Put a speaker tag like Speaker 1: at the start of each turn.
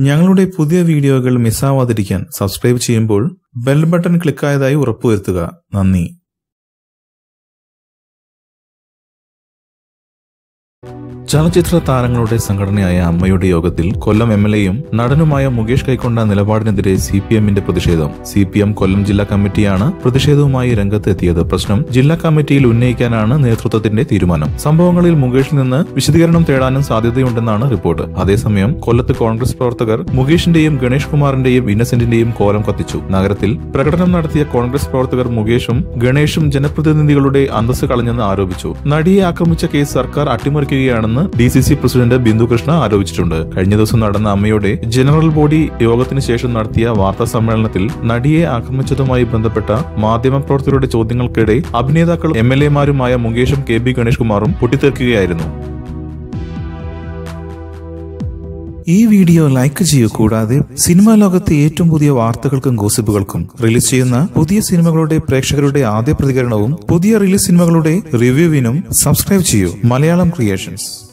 Speaker 1: ഞങ്ങളുടെ പുതിയ വീഡിയോകൾ മിസ്സാവാതിരിക്കാൻ സബ്സ്ക്രൈബ് ചെയ്യുമ്പോൾ ബെൽ ബട്ടൺ ക്ലിക്കായതായി ഉറപ്പുവരുത്തുക. നന്ദി. ചലച്ചിത്ര താരങ്ങളുടെ സംഘടനയായ അമ്മയുടെ യോഗത്തിൽ കൊല്ലം എം എൽ എയും നടനുമായ മുകേഷ് കൈക്കൊണ്ട നിലപാടിനെതിരെ സി പി എമ്മിന്റെ പ്രതിഷേധം. സി പി എം കൊല്ലം ജില്ലാ കമ്മിറ്റിയാണ് പ്രതിഷേധവുമായി രംഗത്തെത്തിയത്. പ്രശ്നം ജില്ലാ കമ്മിറ്റിയിൽ ഉന്നയിക്കാനാണ് നേതൃത്വത്തിന്റെ തീരുമാനം. സംഭവങ്ങളിൽ മുകേഷിൽ നിന്ന് വിശദീകരണം തേടാനും സാധ്യതയുണ്ടെന്നാണ് റിപ്പോർട്ട്. അതേസമയം കൊല്ലത്ത് കോൺഗ്രസ് പ്രവർത്തകർ മുകേഷിന്റെയും ഗണേഷ് കുമാറിന്റെയും ഇന്നസെന്റിന്റെയും കോലം കത്തിച്ചു. നഗരത്തിൽ പ്രകടനം നടത്തിയ കോൺഗ്രസ് പ്രവർത്തകർ മുകേഷും ഗണേഷും ജനപ്രതിനിധികളുടെ അന്തസ് കളഞ്ഞെന്ന് ആരോപിച്ചു. നടിയെ ആക്രമിച്ച കേസ് സർക്കാർ അട്ടിമറിക്കുകയാണെന്ന് D C C president Bindu Krishna ആരോപിച്ചിട്ടുണ്ട്. കഴിഞ്ഞ ദിവസം നടന്ന അമ്മയുടെ ജനറൽ ബോഡി യോഗത്തിന് ശേഷം നടത്തിയ വാർത്താ സമ്മേളനത്തിൽ നടിയെ ആക്രമിച്ചതുമായി ബന്ധപ്പെട്ട മാധ്യമപ്രവർത്തകരുടെ ചോദ്യങ്ങൾക്കിടെ അഭിനേതാക്കളും എം എൽ എമാരുമായ മുകേഷും കെ ബി ഗണേഷ് കുമാറും പൊട്ടിത്തെറിക്കുകയായിരുന്നു. ഈ വീഡിയോ ലൈക്ക് ചെയ്യൂ. കൂടാതെ സിനിമാ ലോകത്തെ ഏറ്റവും പുതിയ വാർത്തകൾക്കും ഗോസിപ്പുകൾക്കും റിലീസ് ചെയ്യുന്ന പുതിയ സിനിമകളുടെ പ്രേക്ഷകരുടെ ആദ്യ പ്രതികരണവും പുതിയ റിലീസ് സിനിമകളുടെ റിവ്യൂവിനും സബ്സ്ക്രൈബ് ചെയ്യൂ. മലയാളം ക്രിയേഷൻസ്.